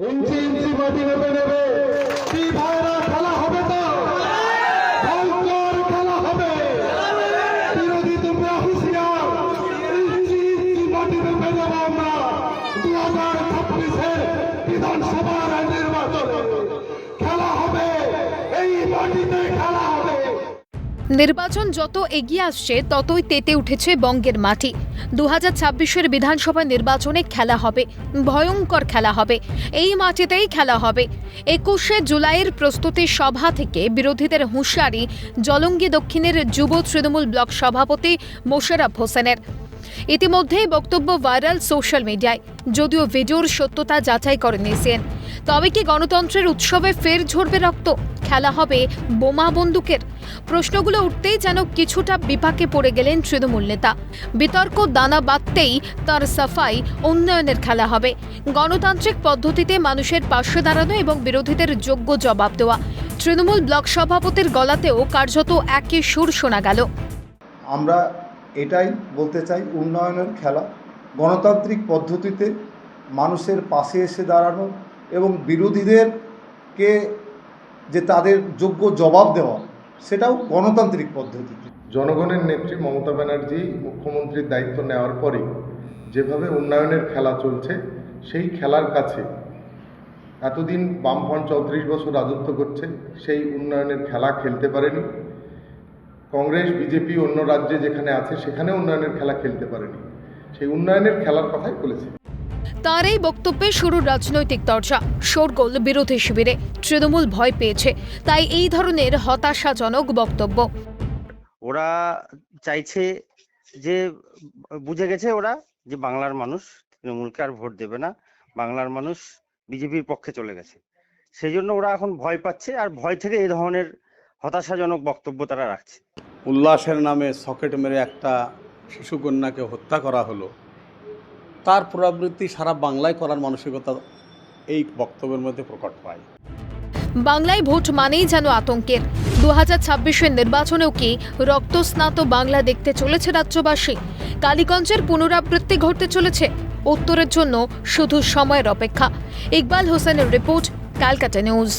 ইঞ্চি ইঞ্চি মাটি নেবে নেবে। কি ভাইরা খেলা হবে তো? খেলা হবে। বিরোধী তোমরা হুঁশিয়ার। ইঞ্চি ইঞ্চি আমরা। দু হাজার ছাব্বিশের বিধানসভার নির্বাচনে। খেলা হবে। এই মাটিতে খেলা হবে। নির্বাচন যত এগিয়ে আসছে, ততই তেতে উঠেছে বঙ্গের মাটি। দু হাজার ছাব্বিশের বিধানসভা নির্বাচনে খেলা হবে, ভয়ঙ্কর খেলা হবে। এই মাটিতেই খেলা হবে। একুশে জুলাইয়ের প্রস্তুতি সভা থেকে বিরোধীদের হুঁশিয়ারি, জলঙ্গি দক্ষিণের যুব তৃণমূল ব্লক সভাপতি মোশারফ হোসেনের। ইতিমধ্যেই বক্তব্য ভাইরাল সোশ্যাল মিডিয়ায়। যদিও ভিডিওর সত্যতা যাচাই করেন এসিএন তবে কি গণতন্ত্রের উৎসবে ফের ঝরবে রক্ত? খেলা হবে বোমা বন্দুকের। প্রশ্নগুলো উঠতেই যেন কিছুটা বিপাকে পড়ে গেলেন তৃণমূল নেতা। বিতর্ক দানা বাঁধতেই তার সাফাই উন্নয়নের খেলা হবে। গণতান্ত্রিক পদ্ধতিতে মানুষের পাশে দাঁড়ানো এবং বিরোধীদের যোগ্য জবাব দেওয়া। তৃণমূল ব্লক সভাপতির গলাতেও কার্যত একই সুর শোনা গেল। আমরা এটাই বলতে চাই, উন্নয়নের খেলা। গণতান্ত্রিক পদ্ধতিতে মানুষের পাশে এসে দাঁড়ানো এবং বিরোধীদেরকে যে তাদের যোগ্য জবাব দেওয়া, সেটাও গণতান্ত্রিক পদ্ধতিতে। জনগণের নেত্রী মমতা ব্যানার্জি মুখ্যমন্ত্রীর দায়িত্ব নেওয়ার পরে যেভাবে উন্নয়নের খেলা চলছে, সেই খেলার কাছে এতদিন বামফ্রন্ট চৌত্রিশ বছর রাজত্ব করছে, সেই উন্নয়নের খেলা খেলতে পারেনি। কংগ্রেস বিজেপি অন্য রাজ্যে যেখানে আছে সেখানে উন্নয়নের খেলা খেলতে পারেনি। সেই উন্নয়নের খেলার কথাই বলেছে। তার এই বক্তব্যে শুরু রাজনৈতিক চর্চা শোরগোল বিরোধী শিবিরে তৃণমূল ভয় পেয়েছে। তাই এই ধরনের হতাশাজনক বক্তব্য। ওরা চাইছে যে বুঝে গেছে ওরা যে বাংলার মানুষ তৃণমূলকে আর ভোট দেবে না। বাংলার মানুষ বিজেপির পক্ষে চলে গেছে। সেই জন্য ওরা এখন ভয় পাচ্ছে। আর ভয় থেকে এই ধরনের হতাশাজনক বক্তব্য তারা রাখছে। উল্লাসের নামে সকেট মেরে একটা শিশুকন্যাকে হত্যা করা হলো। তার পুনরাবৃত্তি সারা বাংলায় করার মানসিকতা এই বক্তব্যের মধ্যে প্রকট পায় বাংলায় ভোট মানেই যেন আতঙ্কের। দু হাজার ছাব্বিশের নির্বাচনেও কি রক্তস্নাত বাংলা দেখতে চলেছে রাজ্যবাসী? কালীগঞ্জের পুনরাবৃত্তি ঘটতে চলেছে। উত্তরের জন্য শুধু সময়ের অপেক্ষা। ইকবাল হোসেনের রিপোর্ট ক্যালকাটা নিউজ।